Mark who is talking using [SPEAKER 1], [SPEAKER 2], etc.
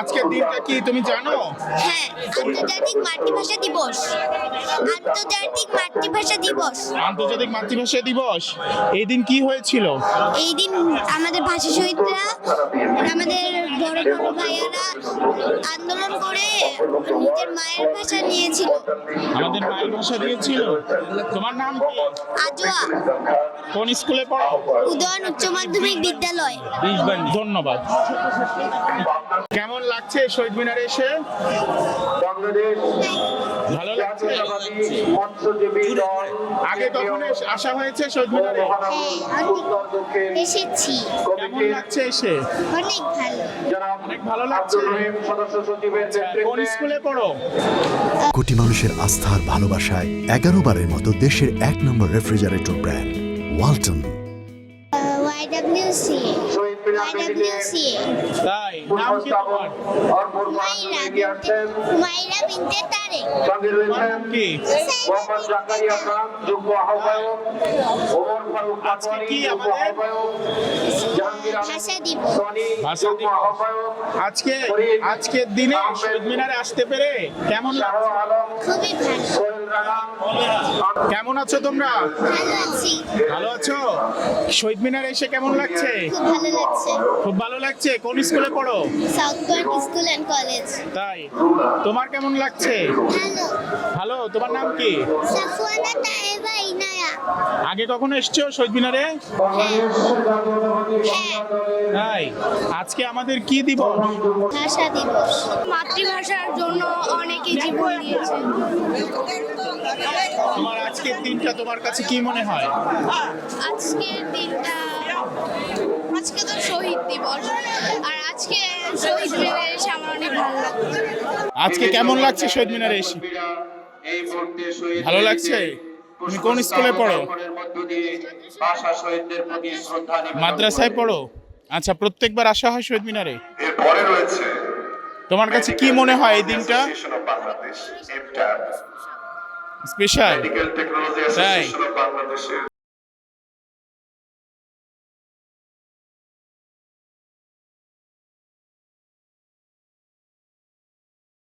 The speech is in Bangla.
[SPEAKER 1] আজকের দিনটা কি তুমি জানো?
[SPEAKER 2] হ্যাঁ আন্তর্জাতিক মাতৃভাষা দিবস। আন্তর্জাতিক মাতৃভাষা দিবস।
[SPEAKER 1] আন্তর্জাতিক মাতৃভাষা দিবস। এই দিন কি হয়েছিল?
[SPEAKER 2] এই দিন আমাদের ভাষা শহীদরা আমাদের বড় বড় ভাইয়ারা আন্দোলন করে নিজের মায়ের ভাষা নিয়েছিল।
[SPEAKER 1] আমাদের মায়ের ভাষা দিয়েছিল? তোমার নাম কি?
[SPEAKER 2] আজোয়া।
[SPEAKER 1] কোন স্কুলে পড়ো?
[SPEAKER 2] উদয়ন উচ্চ মাধ্যমিক বিদ্যালয়।
[SPEAKER 1] ধন্যবাদ। কেমন লাগছে শহীদ মিনারে এসে?
[SPEAKER 3] বাংলাদেশ
[SPEAKER 1] ভালো লাগছে? আগে কখনো আসা হয়েছে শহীদ মিনারে?
[SPEAKER 2] হ্যাঁ এসেছি।
[SPEAKER 1] কেমন লাগছে এসে?
[SPEAKER 2] অনেক ভালো।
[SPEAKER 1] অনেক ভালো লাগছে। কোন স্কুলে পড়ো?
[SPEAKER 4] কোটি মানুষের আস্থার ভালোবাসায় এগারো বারের মতো দেশের এক নম্বর রেফ্রিজারেটর ব্র্যান্ড ওয়ালটন।
[SPEAKER 2] ওয়াইডব্লিউসি
[SPEAKER 3] মিনার
[SPEAKER 1] তাই নাম কি তোমার?
[SPEAKER 3] অর্পণ করার জন্য
[SPEAKER 2] হুমায়রা
[SPEAKER 3] এগিয়ে আসছেন।
[SPEAKER 2] হুমায়রা বিনতে তারেক
[SPEAKER 3] সঙ্গে রয়েছেন
[SPEAKER 1] কি?
[SPEAKER 3] মোহাম্মদ জাকারিয়া খান যুগ্ম আহ্বায়ক। ওমর ফারুক
[SPEAKER 1] আজকে কি আমাদের?
[SPEAKER 2] ভাষা দিবস
[SPEAKER 3] সনি
[SPEAKER 1] ভাষা দিবস। আজকে আজকের দিনে শহীদ মিনারে আসতে পেরে কেমন লাগছে?
[SPEAKER 2] খুবই ভালো।
[SPEAKER 1] কেমন আছো তোমরা?
[SPEAKER 2] ভালো আছি।
[SPEAKER 1] ভালো আছো? শহীদ মিনারে এসে কেমন লাগছে?
[SPEAKER 2] খুব ভালো লাগছে।
[SPEAKER 1] খুব ভালো লাগছে? কোন স্কুলে পড়ো?
[SPEAKER 2] South Point school and college
[SPEAKER 1] তাই। তোমার কেমন লাগছে?
[SPEAKER 2] ভালো।
[SPEAKER 1] ভালো? তোমার নাম কি?
[SPEAKER 2] সাফওয়ানা তায়েবা ইনায়া।
[SPEAKER 1] আগে কখনো এসছো শহীদ মিনারে?
[SPEAKER 2] হ্যাঁ।
[SPEAKER 1] তাই আজকে আমাদের কি দিব
[SPEAKER 2] ভাষা দিবস।
[SPEAKER 5] মাতৃভাষার জন্য অনেকে জীবন দিয়েছে।
[SPEAKER 1] তোমার আজকের দিনটা তোমার কাছে কি মনে হয়?
[SPEAKER 5] আজকের দিনটা আজকে তো শহীদ দিবস। আর আজকে শহীদ মিনারে এসে আমার অনেক ভালো লাগছে।
[SPEAKER 1] আজকে কেমন লাগছে শহীদ মিনারে এসে?
[SPEAKER 3] এই মুহূর্তে শহীদ
[SPEAKER 1] ভালো লাগছে? তুমি কোন স্কুলে পড়ো?
[SPEAKER 3] পুষ্পস্থাপনের মধ্য দিয়ে ভাষা শহীদদের প্রতি শ্রদ্ধা নিবেদন
[SPEAKER 1] মাদ্রাসায় পড়ো? আচ্ছা প্রত্যেকবার আসা হয় শহীদ মিনারে?
[SPEAKER 6] এরপরে রয়েছে
[SPEAKER 1] তোমার কাছে কি মনে হয় এই দিনটা? স্পেশাল
[SPEAKER 6] মেডিকেল টেকনোলজি
[SPEAKER 1] তাই?
[SPEAKER 6] অ্যাসোসিয়েশন অফ বাংলাদেশের